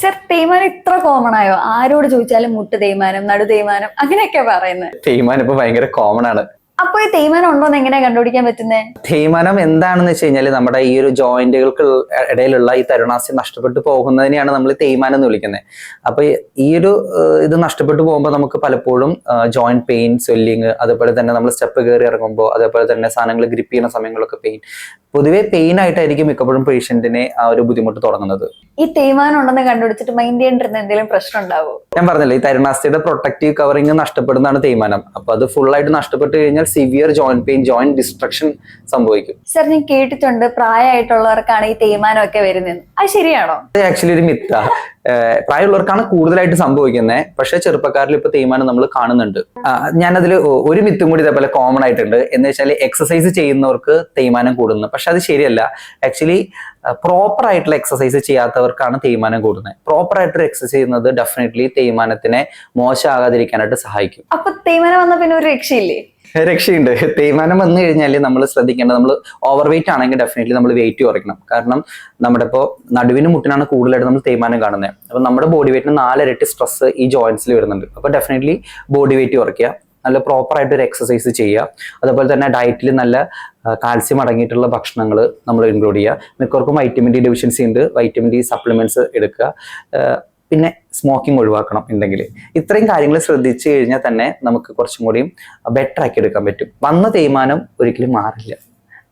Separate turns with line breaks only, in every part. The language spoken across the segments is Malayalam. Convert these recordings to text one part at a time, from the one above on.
സർ തേയ്മാനം ഇത്ര കോമൺ ആയോ? ആരോട് ചോദിച്ചാലും മുട്ട് തേയ്മാനം നടു തേയ്മാനം അങ്ങനെയൊക്കെ പറയുന്നത്.
തേയ്മാനം ഇപ്പൊ ഭയങ്കര കോമൺ ആണ്.
അപ്പൊ ഈ തേയ്മാനം ഉണ്ടോ എന്ന് എങ്ങനെയാ കണ്ടുപിടിക്കാൻ പറ്റുന്നത്
തേയ്മാനം എന്താണെന്ന് വെച്ച് കഴിഞ്ഞാൽ നമ്മുടെ ഈ ഒരു ജോയിന്റുകൾക്ക് ഇടയിലുള്ള ഈ തരുണാസ്യം നഷ്ടപ്പെട്ടു പോകുന്നതിനെയാണ് നമ്മൾ തേയ്മാനം എന്ന് വിളിക്കുന്നത്. അപ്പൊ ഈ- ഒരു ഇത് നഷ്ടപ്പെട്ടു പോകുമ്പോൾ നമുക്ക് പലപ്പോഴും ജോയിന്റ് പെയിൻ സ്വെല്ലിങ് അതുപോലെ തന്നെ നമ്മൾ സ്റ്റെപ്പ് കയറി ഇറങ്ങുമ്പോൾ അതേപോലെ തന്നെ സാധനങ്ങൾ ഗ്രിപ്പ് ചെയ്യുന്ന സമയങ്ങളൊക്കെ പെയിൻ പൊതുവേ പെയിൻ ആയിട്ടായിരിക്കും മിക്കപ്പോഴും പേഷ്യന്റിനെ ആ ഒരു ബുദ്ധിമുട്ട് തുടങ്ങുന്നത്.
ഈ തേയ്മാനം ഉണ്ടെന്ന് കണ്ടുപിടിച്ചിട്ട് മൈൻഡ് ചെയ്യേണ്ടിരുന്ന എന്തെങ്കിലും പ്രശ്നം ഉണ്ടാവോ?
ഞാൻ പറഞ്ഞില്ലേ ഈ തരുണാസ്ഥയുടെ പ്രൊട്ടക്റ്റീവ് കവറിംഗ് നഷ്ടപ്പെടുന്നതാണ് തേയ്മാനം. അപ്പൊ അത് ഫുൾ ആയിട്ട് നഷ്ടപ്പെട്ട് കഴിഞ്ഞാൽ severe joint pain joint destruction സംഭവിക്കും.
സർ ഞാൻ കേട്ടിട്ടുണ്ട് പ്രായമായിട്ടുള്ളവർക്കാണ് ഈ തേയ്മാനം ഒക്കെ വരുന്നത് അത് ശരിയാണോ?
ആക്ച്വലി ഒരു മിത്ത പ്രായമുള്ളവർക്കാണ് കൂടുതലായിട്ട് സംഭവിക്കുന്നത് പക്ഷെ ചെറുപ്പക്കാരിൽ ഇപ്പൊ തീരുമാനം നമ്മൾ കാണുന്നുണ്ട്. ഞാനതിൽ ഒരു മിത്തും കൂടി ഇതേപോലെ കോമൺ ആയിട്ടുണ്ട്. എന്ന് വെച്ചാൽ എക്സസൈസ് ചെയ്യുന്നവർക്ക് തേയ്മാനം കൂടുന്നു. പക്ഷെ അത് ശരിയല്ല. ആക്ച്വലി പ്രോപ്പർ ആയിട്ടുള്ള എക്സസൈസ് ചെയ്യാത്തവർക്കാണ് തേയ്മാനം കൂടുന്നത് പ്രോപ്പർ ആയിട്ട് എക്സസൈസ് ചെയ്യുന്നത് ഡെഫിനറ്റ്ലി തേയ്മാനത്തിനെ മോശമാകാതിരിക്കാനായിട്ട് സഹായിക്കും.
അപ്പൊ തേയ്മാനം വന്ന പിന്നെ ഒരു രക്ഷയില്ലേ?
രക്ഷയുണ്ട്. തേയ്മാനം വന്നു കഴിഞ്ഞാൽ നമ്മൾ ശ്രദ്ധിക്കേണ്ടത് നമ്മൾ ഓവർ വെയിറ്റ് ആണെങ്കിൽ ഡെഫിനറ്റ്ലി നമ്മൾ വെയിറ്റ് കുറയ്ക്കണം. കാരണം നമ്മുടെ ഇപ്പോൾ നടുവിന് മുട്ടിനാണ് കൂടുതലായിട്ട് നമ്മൾ തേയ്മാനം കാണുന്നത് അപ്പോൾ നമ്മുടെ ബോഡി വെയിറ്റിന് നാലിരട്ടി സ്ട്രെസ് ഈ ജോയിൻസിൽ വരുന്നുണ്ട്. അപ്പോൾ ഡെഫിനറ്റ്ലി ബോഡി വെയിറ്റ് കുറയ്ക്കുക. നല്ല പ്രോപ്പർ ആയിട്ട് ഒരു എക്സസൈസ് ചെയ്യുക. അതുപോലെ തന്നെ ഡയറ്റിൽ നല്ല കാൽസ്യം അടങ്ങിയിട്ടുള്ള ഭക്ഷണങ്ങൾ നമ്മൾ ഇൻക്ലൂഡ് ചെയ്യുക. മിക്കവർക്കും വൈറ്റമിൻ ഡി ഡെഫിഷ്യൻസി ഉണ്ട്. വൈറ്റമിൻ ഡി സപ്ലിമെന്റ്സ് എടുക്കുക. പിന്നെ സ്മോക്കിംഗ് ഒഴിവാക്കണം ഉണ്ടെങ്കിൽ ഇത്രയും കാര്യങ്ങൾ ശ്രദ്ധിച്ചു കഴിഞ്ഞാൽ തന്നെ നമുക്ക് കുറച്ചും കൂടിയും ബെറ്റർ ആക്കി എടുക്കാൻ പറ്റും. വന്ന തേയ്മാനം ഒരിക്കലും മാറില്ല.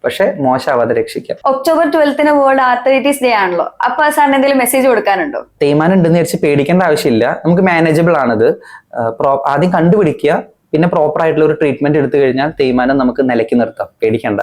പക്ഷെ മോശമാവാതെ രക്ഷിക്കാം.
ഒക്ടോബർ ട്വൽത്തിന് വേൾഡ് ആർത്തറൈറ്റിസ് ഡേ ആണല്ലോ. അപ്പൊ സാറിന് എന്തെങ്കിലും മെസ്സേജ് കൊടുക്കാനുണ്ടോ?
തേയ്മാനം ഉണ്ടെന്ന് വെച്ച് പേടിക്കേണ്ട ആവശ്യമില്ല. നമുക്ക് മാനേജബിൾ ആണത്. ആദ്യം കണ്ടുപിടിക്കുക. പിന്നെ പ്രോപ്പർ ആയിട്ടുള്ള ഒരു ട്രീറ്റ്മെന്റ് എടുത്തു കഴിഞ്ഞാൽ തേയ്മാനം നമുക്ക് നിലയ്ക്ക് നിർത്താം. പേടിക്കണ്ട.